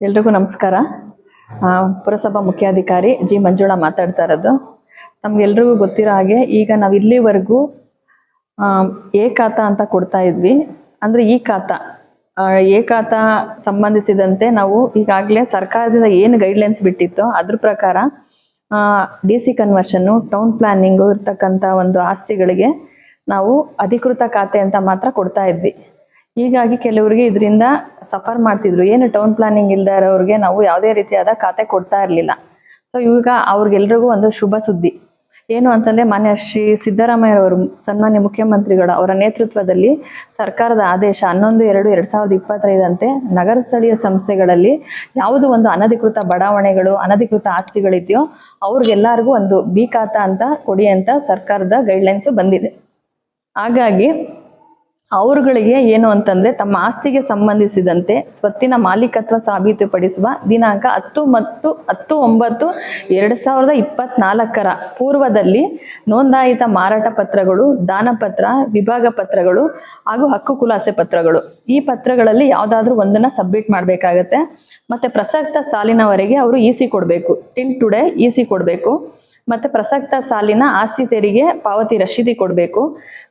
ಎಲ್ರಿಗೂ ನಮಸ್ಕಾರ. ಪುರಸಭಾ ಮುಖ್ಯಾಧಿಕಾರಿ ಜಿ ಮಂಜುಳಾ ಮಾತಾಡ್ತಾ ಇರೋದು. ನಮ್ಗೆಲ್ರಿಗೂ ಗೊತ್ತಿರೋ ಹಾಗೆ ಈಗ ನಾವು ಇಲ್ಲಿವರೆಗೂ ಎ ಅಂತ ಕೊಡ್ತಾ ಇದ್ವಿ. ಅಂದ್ರೆ ಈ ಖಾತ ಎ ಸಂಬಂಧಿಸಿದಂತೆ ನಾವು ಈಗಾಗಲೇ ಸರ್ಕಾರದಿಂದ ಏನು ಗೈಡ್ಲೈನ್ಸ್ ಬಿಟ್ಟಿತ್ತೋ ಅದ್ರ ಪ್ರಕಾರ ಡಿ ಸಿ ಕನ್ವರ್ಷನ್ನು ಟೌನ್ ಪ್ಲಾನಿಂಗು ಇರ್ತಕ್ಕಂಥ ಒಂದು ಆಸ್ತಿಗಳಿಗೆ ನಾವು ಅಧಿಕೃತ ಖಾತೆ ಅಂತ ಮಾತ್ರ ಕೊಡ್ತಾ ಇದ್ವಿ. ಹೀಗಾಗಿ ಕೆಲವರಿಗೆ ಇದರಿಂದ ಸಫರ್ ಮಾಡ್ತಿದ್ರು. ಏನು ಟೌನ್ ಪ್ಲಾನಿಂಗ್ ಇಲ್ದೇ ಇರೋರಿಗೆ ನಾವು ಯಾವುದೇ ರೀತಿಯಾದ ಖಾತೆ ಕೊಡ್ತಾ ಇರಲಿಲ್ಲ. ಸೊ ಈಗ ಅವ್ರಿಗೆಲ್ರಿಗೂ ಒಂದು ಶುಭ ಸುದ್ದಿ. ಏನು ಅಂತಂದ್ರೆ, ಮಾನ್ಯ ಶ್ರೀ ಸಿದ್ದರಾಮಯ್ಯ ಅವರು ಸನ್ಮಾನ್ಯ ಮುಖ್ಯಮಂತ್ರಿಗಳ ಅವರ ನೇತೃತ್ವದಲ್ಲಿ ಸರ್ಕಾರದ ಆದೇಶ ಹನ್ನೊಂದು ಎರಡು ಎರಡ್ ಸಾವಿರದ ಇಪ್ಪತ್ತೈದಂತೆ ನಗರ ಸ್ಥಳೀಯ ಸಂಸ್ಥೆಗಳಲ್ಲಿ ಯಾವುದು ಒಂದು ಅನಧಿಕೃತ ಬಡಾವಣೆಗಳು, ಅನಧಿಕೃತ ಆಸ್ತಿಗಳಿದೆಯೋ, ಅವ್ರಿಗೆಲ್ಲರಿಗೂ ಒಂದು ಬಿ ಖಾತಾ ಅಂತ ಕೊಡಿ ಅಂತ ಸರ್ಕಾರದ ಗೈಡ್ಲೈನ್ಸ್ ಬಂದಿದೆ. ಹಾಗಾಗಿ ಅವರುಗಳಿಗೆ ಏನು ಅಂತಂದ್ರೆ ತಮ್ಮ ಆಸ್ತಿಗೆ ಸಂಬಂಧಿಸಿದಂತೆ ಸ್ವತ್ತಿನ ಮಾಲೀಕತ್ವ ಸಾಬೀತುಪಡಿಸುವ ದಿನಾಂಕ ಹತ್ತು ಮತ್ತು ಹತ್ತು ಒಂಬತ್ತು ಎರಡು ಸಾವಿರದ ಇಪ್ಪತ್ನಾಲ್ಕರ ಪೂರ್ವದಲ್ಲಿ ನೋಂದಾಯಿತ ಮಾರಾಟ ಪತ್ರಗಳು ದಾನಪತ್ರ ವಿಭಾಗ ಪತ್ರಗಳು ಹಾಗೂ ಹಕ್ಕು ಕುಲಾಸೆ ಪತ್ರಗಳು. ಈ ಪತ್ರಗಳಲ್ಲಿ ಯಾವುದಾದ್ರೂ ಒಂದನ್ನ ಸಬ್ಮಿಟ್ ಮಾಡ್ಬೇಕಾಗತ್ತೆ. ಮತ್ತೆ ಪ್ರಸಕ್ತ ಸಾಲಿನವರೆಗೆ ಅವರು ಇ ಸಿ ಕೊಡಬೇಕು. ಟಿಲ್ ಟುಡೇ ಇ ಸಿ ಕೊಡಬೇಕು. ಮತ್ತೆ ಪ್ರಸಕ್ತ ಸಾಲಿನ ಆಸ್ತಿ ತೆರಿಗೆ ಪಾವತಿ ರಶೀದಿ ಕೊಡಬೇಕು.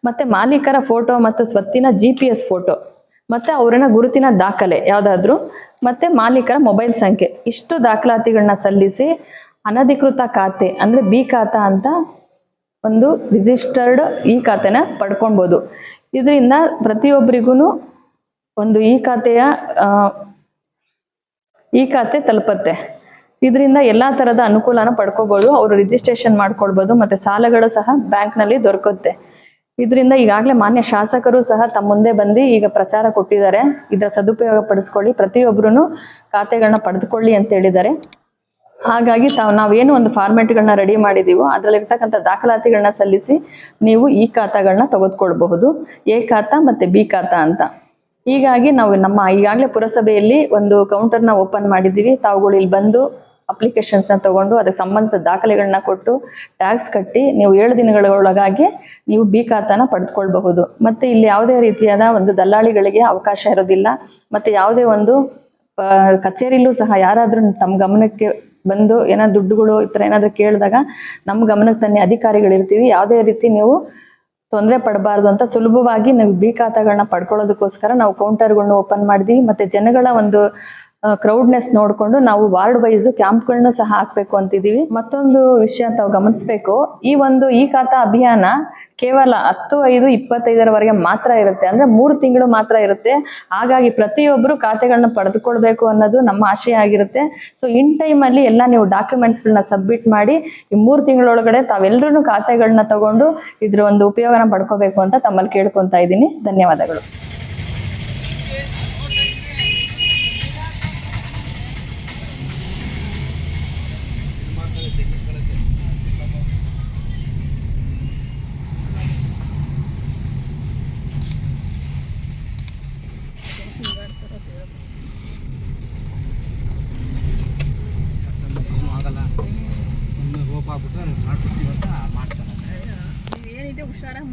ಮತ್ತೆ ಮಾಲೀಕರ ಫೋಟೋ ಮತ್ತು ಸ್ವತ್ತಿನ ಜಿ ಪಿ ಎಸ್ ಫೋಟೋ. ಮತ್ತೆ ಅವರನ್ನ ಗುರುತಿನ ದಾಖಲೆ ಯಾವುದಾದ್ರೂ. ಮತ್ತೆ ಮಾಲೀಕರ ಮೊಬೈಲ್ ಸಂಖ್ಯೆ. ಇಷ್ಟು ದಾಖಲಾತಿಗಳನ್ನ ಸಲ್ಲಿಸಿ ಅನಧಿಕೃತ ಖಾತೆ ಅಂದ್ರೆ ಬಿ ಖಾತಾ ಅಂತ ಒಂದು ರಿಜಿಸ್ಟರ್ಡ್ ಈ ಖಾತೆನ ಪಡ್ಕೊಳ್ಬೋದು. ಇದರಿಂದ ಪ್ರತಿಯೊಬ್ಬರಿಗೂ ಒಂದು ಈ ಖಾತೆಯ ಈ ಖಾತೆ ತಲುಪತ್ತೆ. ಇದರಿಂದ ಎಲ್ಲಾ ತರದ ಅನುಕೂಲನ ಪಡ್ಕೋಬಹುದು ಅವರು ರಿಜಿಸ್ಟ್ರೇಷನ್ ಮಾಡ್ಕೊಳ್ಬಹುದು ಮತ್ತೆ ಸಾಲಗಳು ಸಹ ಬ್ಯಾಂಕ್ನಲ್ಲಿ ದೊರಕುತ್ತೆ. ಇದರಿಂದ ಈಗಾಗಲೇ ಮಾನ್ಯ ಶಾಸಕರು ಸಹ ತಮ್ಮ ಮುಂದೆ ಬಂದು ಈಗ ಪ್ರಚಾರ ಕೊಟ್ಟಿದ್ದಾರೆ. ಇದರ ಸದುಪಯೋಗ ಪಡಿಸ್ಕೊಳ್ಳಿ ಪ್ರತಿಯೊಬ್ಬರೂ ಖಾತೆಗಳನ್ನ ಪಡೆದುಕೊಳ್ಳಿ ಅಂತ ಹೇಳಿದ್ದಾರೆ. ಹಾಗಾಗಿ ನಾವೇನು ಒಂದು ಫಾರ್ಮೆಟ್ಗಳನ್ನ ರೆಡಿ ಮಾಡಿದೀವೋ, ಅದರಲ್ಲಿರ್ತಕ್ಕಂಥ ದಾಖಲಾತಿಗಳನ್ನ ಸಲ್ಲಿಸಿ ನೀವು ಈ ಖಾತಾಗಳನ್ನ ತೆಗೆದುಕೊಳ್ಬಹುದು. ಎ ಖಾತಾ ಮತ್ತೆ ಬಿ ಖಾತಾ ಅಂತ. ಹೀಗಾಗಿ ನಾವು ನಮ್ಮ ಈಗಾಗಲೇ ಪುರಸಭೆಯಲ್ಲಿ ಒಂದು ಕೌಂಟರ್ನ ಓಪನ್ ಮಾಡಿದ್ದೀವಿ. ತಾವುಗಳು ಇಲ್ಲಿ ಬಂದು ಅಪ್ಲಿಕೇಶನ್ಸ್ನ ತಗೊಂಡು ಅದಕ್ಕೆ ಸಂಬಂಧಿಸಿದ ದಾಖಲೆಗಳನ್ನ ಕೊಟ್ಟು ಟ್ಯಾಕ್ಸ್ ಕಟ್ಟಿ ನೀವು ಏಳು ದಿನಗಳ ಒಳಗಾಗಿ ನೀವು ಬಿ ಖಾತಾನ ಪಡೆದುಕೊಳ್ಬಹುದು. ಮತ್ತೆ ಇಲ್ಲಿ ಯಾವುದೇ ರೀತಿಯಾದ ಒಂದು ದಲ್ಲಾಳಿಗಳಿಗೆ ಅವಕಾಶ ಇರೋದಿಲ್ಲ. ಮತ್ತೆ ಯಾವುದೇ ಒಂದು ಕಚೇರಿಲೂ ಸಹ ಯಾರಾದ್ರೂ ತಮ್ಮ ಗಮನಕ್ಕೆ ಬಂದು ಏನಾದ್ರು ದುಡ್ಡುಗಳು ಈ ಥರ ಏನಾದ್ರು ಕೇಳಿದಾಗ ನಮ್ಮ ಗಮನಕ್ಕೆ ತನ್ನಿ ಅಧಿಕಾರಿಗಳಿರ್ತೀವಿ. ಯಾವುದೇ ರೀತಿ ನೀವು ತೊಂದರೆ ಪಡಬಾರ್ದು ಅಂತ ಸುಲಭವಾಗಿ ನಾವು ಬಿ ಖಾತಾಗಳನ್ನ ಪಡ್ಕೊಳ್ಳೋದಕ್ಕೋಸ್ಕರ ನಾವು ಕೌಂಟರ್ಗಳನ್ನ ಓಪನ್ ಮಾಡಿದ್ವಿ. ಮತ್ತೆ ಜನಗಳ ಒಂದು ಕ್ರೌಡ್ನೆಸ್ ನೋಡ್ಕೊಂಡು ನಾವು ವಾರ್ಡ್ ವೈಸ್ ಕ್ಯಾಂಪ್ಗಳನ್ನ ಸಹ ಹಾಕ್ಬೇಕು ಅಂತಿದೀವಿ. ಮತ್ತೊಂದು ವಿಷಯ ತಾವು ಗಮನಿಸಬೇಕು. ಈ ಒಂದು ಈ ಖಾತಾ ಅಭಿಯಾನ ಕೇವಲ ಹತ್ತು, ಐದು, ಇಪ್ಪತ್ತೈದರವರೆಗೆ ಮಾತ್ರ ಇರುತ್ತೆ. ಅಂದ್ರೆ ಮೂರು ತಿಂಗಳು ಮಾತ್ರ ಇರುತ್ತೆ. ಹಾಗಾಗಿ ಪ್ರತಿಯೊಬ್ಬರು ಖಾತೆಗಳನ್ನ ಪಡೆದುಕೊಳ್ಬೇಕು ಅನ್ನೋದು ನಮ್ಮ ಆಶಯ ಆಗಿರುತ್ತೆ. ಸೊ ಇನ್ ಟೈಮ್ ಅಲ್ಲಿ ಎಲ್ಲ ನೀವು ಡಾಕ್ಯುಮೆಂಟ್ಸ್ಗಳನ್ನ ಸಬ್ಮಿಟ್ ಮಾಡಿ, ಈ ಮೂರು ತಿಂಗಳೊಳಗಡೆ ತಾವೆಲ್ಲರೂ ಖಾತೆಗಳನ್ನ ತಗೊಂಡು ಇದ್ರ ಒಂದು ಉಪಯೋಗನ ಪಡ್ಕೋಬೇಕು ಅಂತ ತಮ್ಮಲ್ಲಿ ಕೇಳ್ಕೊತಾ ಇದ್ದೀನಿ. ಧನ್ಯವಾದಗಳು.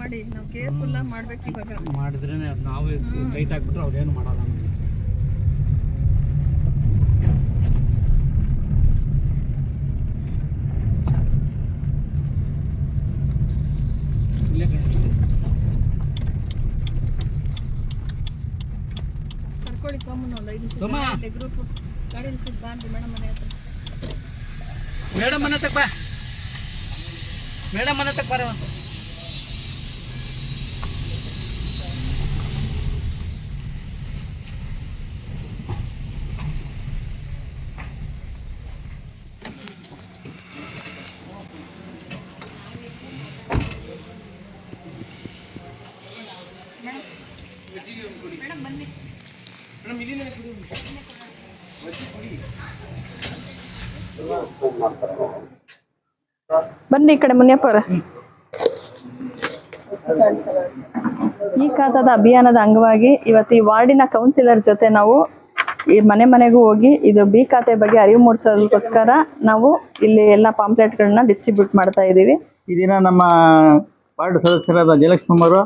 ಮಾಡಿ? ನಾವು ಕೇರ್ಫುಲ್ ಆಗಿ ಮಾಡ್ಬೇಕು ಇವಾಗ. ಮಾಡಿದ್ರೆ ನಾವು ಟೈಟ್ ಆಗಿಬಿಟ್ರೆ ಅವ್ರೇನು ಮಾಡಲ್ಲ ನಮಗೆ. ಇಲ್ಲೇ ಕಣೆ. ಕರ್ಕೊಳ್ಳಿ ಸೋಮನ್ ಒಂದು ಐದು ನಿಮಿಷ ಗ್ರೂಪ್ ಬಾನ್ರಿ ಮೇಡಮ್ ಮನೆ ಹತ್ರ. ಮೇಡಮ್ ಮನೆ ತಕ್ಕ ಮೇಡಮ್ ಮನೆ ತಕ್ಕ ಬಾರ ಒಂದು ಮೇಡಮ್ ಇಲ್ಲಿಂದ ಕುಡಿ. ಬನ್ನಿ ಈ ಕಡೆ ಮುನಿಯಪ್ಪ ಅವ್ರೆ. ಈ ಖಾತಾದ ಅಭಿಯಾನದ ಅಂಗವಾಗಿ ಇವತ್ತು ಈ ವಾರ್ಡಿನ ಕೌನ್ಸಿಲರ್ ಜೊತೆ ನಾವು ಈ ಮನೆ ಮನೆಗೂ ಹೋಗಿ ಇದು ಬಿ ಖಾತೆ ಬಗ್ಗೆ ಅರಿವು ಮೂಡಿಸೋದಕ್ಕೋಸ್ಕರ ನಾವು ಇಲ್ಲಿ ಎಲ್ಲ ಪಾಂಪ್ಲೆಟ್ಗಳನ್ನ ಡಿಸ್ಟ್ರಿಬ್ಯೂಟ್ ಮಾಡ್ತಾ ಇದ್ದೀವಿ. ಈ ನಮ್ಮ ವಾರ್ಡ್ ಸದಸ್ಯರಾದ ಜಯಲಕ್ಷ್ಮಮ್ಮರು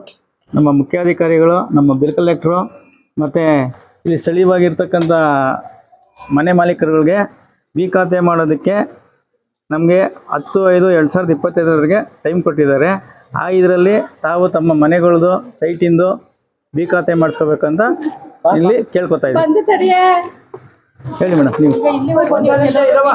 ನಮ್ಮ ಮುಖ್ಯಾಧಿಕಾರಿಗಳು, ನಮ್ಮ ಬಿಲ್ ಕಲೆಕ್ಟ್ರು ಮತ್ತು ಇಲ್ಲಿ ಸ್ಥಳೀಯವಾಗಿರ್ತಕ್ಕಂಥ ಮನೆ ಮಾಲೀಕರುಗಳಿಗೆ ಬಿ ಖಾತೆ ಮಾಡೋದಕ್ಕೆ ನಮಗೆ ಹತ್ತು ಐದು ಎರಡು ಸಾವಿರದ ಇಪ್ಪತ್ತೈದರವರೆಗೆ ಟೈಮ್ ಕೊಟ್ಟಿದ್ದಾರೆ. ಆ ಇದರಲ್ಲಿ ತಾವು ತಮ್ಮ ಮನೆಗಳದು ಸೈಟಿಂದು ಬಿ ಖಾತೆ ಮಾಡಿಸ್ಕೋಬೇಕಂತ ಇಲ್ಲಿ ಕೇಳ್ಕೊತಾ ಇದ್ದೀವಿ. ಹೇಳಿ ಮೇಡಮ್ ನೀವು.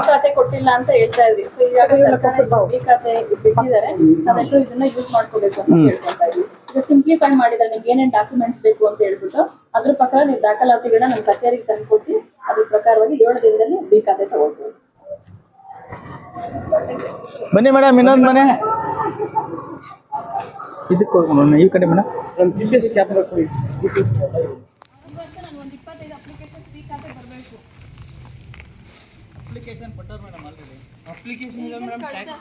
ಖಾತೆ ಕೊಟ್ಟಿಲ್ಲ ಅಂತ ಹೇಳ್ತಾ ಇದ್ರಿ. ಸೊ ಈಗಾಗಲೇ ಸರ್ಕಾರ ಈ ಖಾತೆ ಬಿಟ್ಟಿದ್ದಾರೆ. ನಾವೆಲ್ಲರೂ ಇದನ್ನ ಯೂಸ್ ಮಾಡ್ಕೋಬೇಕು ಅಂತ ಹೇಳ್ಕೊಂತ ಇದ್ವಿ ಸಿಂಪ್ಲಿಫೈ ಮಾಡಿದ್ರೆ ನಿಮ್ಗೆ ಏನೇನು ಡಾಕ್ಯುಮೆಂಟ್ಸ್ ಬೇಕು ಅಂತ ಹೇಳ್ಬಿಟ್ಟು ಅದ್ರ ಪ್ರಕಾರ ನೀವು ದಾಖಲಾತಿಗಳನ್ನ ನಮ್ಮ ಕಚೇರಿಗೆ ತಂದು ಕೊಟ್ಟು ಅದ್ರ ಪ್ರಕಾರವಾಗಿ ಏಳು ದಿನದಲ್ಲಿ ಬಿ ಖಾತೆ ತಗೊಳ್ಬೋದು ಬನ್ನಿ ಮೇಡಮ್ ಇನ್ನೊಂದು ಮನೆ? ಇದಕ್ಕೆ ಹೋಗೋಣ ಈ ಕಡೆ ಮೇಡಮ್. ನಮ್ಮ ಜಿ ಪಿ ಎಸ್ ಕ್ಯಾಪ್ ಕೊಡಿ ಅಪ್ಲಿಕೇಶನ್ ಇದೆ ಮೇಡಮ್ ಟ್ಯಾಕ್ಸ್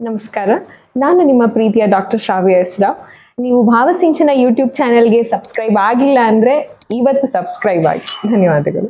ನಮಸ್ಕಾರ. ನಾನು ನಿಮ್ಮ ಪ್ರೀತಿಯ ಡಾಕ್ಟರ್ ಶ್ರಾವ್ಯ ಹೆಸರಾವ್ ನೀವು ಭಾವಸಿಂಚನ ಯೂಟ್ಯೂಬ್ ಚಾನೆಲ್ಗೆ ಸಬ್ಸ್ಕ್ರೈಬ್ ಆಗಿಲ್ಲ ಅಂದರೆ ಇವತ್ತು ಸಬ್ಸ್ಕ್ರೈಬ್ ಆಗಿ. ಧನ್ಯವಾದಗಳು.